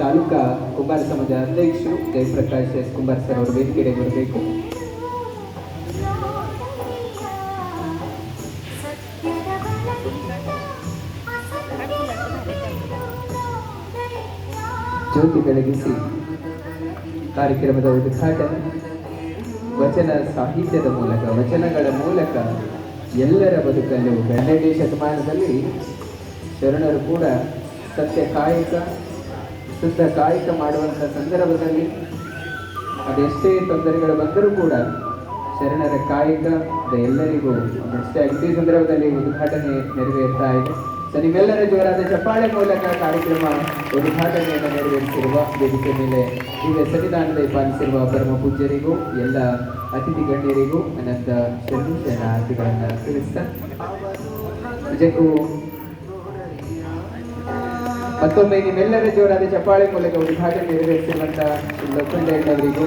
ತಾಲೂಕಾ ಕುಂಬಾರ ಸಮಾಜ ಅಧ್ಯಕ್ಷರು ಜಯಪ್ರಕಾಶ್ ಎಸ್ ಕುಂಬಾರ ಸರ್ ಅವರು ವೇದಿಕೆಗೆ ಬರಬೇಕು. ಜ್ಯೋತಿ ಬೆಳಗಿಸಿ ಕಾರ್ಯಕ್ರಮದ ಉದ್ಘಾಟನೆ. ವಚನ ಸಾಹಿತ್ಯದ ಮೂಲಕ, ವಚನಗಳ ಮೂಲಕ ಎಲ್ಲರ ಬದುಕನ್ನು ಹನ್ನೆರಡನೇ ಶತಮಾನದಲ್ಲಿ ಶರಣರು ಕೂಡ ಸತ್ಯ ಕಾಯಕ ಶುದ್ಧ ಕಾಯಕ ಮಾಡುವಂಥ ಸಂದರ್ಭದಲ್ಲಿ ಅದೆಷ್ಟೇ ತೊಂದರೆಗಳು ಬಂದರೂ ಕೂಡ ಶರಣರ ಕಾಯಕ ಅದು ಎಲ್ಲರಿಗೂ. ಅಷ್ಟೇ ಅಗದಿ ಸಂದರ್ಭದಲ್ಲಿ ಉದ್ಘಾಟನೆ ನೆರವೇರ್ತಾ ಇದೆ. ಸೊ ನೀವೆಲ್ಲರ ಜೋರಾದ ಚಪ್ಪಾಳೆ ಮೂಲಕ ಕಾರ್ಯಕ್ರಮ ಉದ್ಘಾಟನೆಯನ್ನು ನೆರವೇರಿಸಿರುವ ವೇದಿಕೆ ಮೇಲೆ ಈಗ ಸನ್ನಿಧಾನದ ಪಾಲಿಸಿರುವ ಪರಮ ಪೂಜ್ಯರಿಗೂ, ಎಲ್ಲ ಅತಿಥಿ ಗಣ್ಯರಿಗೂ ಅನಂತ ಶರಣು ಶರಣಾರ್ಥಿಗಳನ್ನು ತಿಳಿಸ್ತಾ ನಿಜಕ್ಕೂ ಮತ್ತೊಮ್ಮೆ ನಿಮ್ಮೆಲ್ಲರ ಜೋರಾದ ಚಪ್ಪಾಳೆ ಮೂಲಕ ಉದ್ಘಾಟನೆ ನೆರವೇರಿಸಿರುವಂತಹ ಲೋಕಂಡಯ್ಯನವರಿಗೂ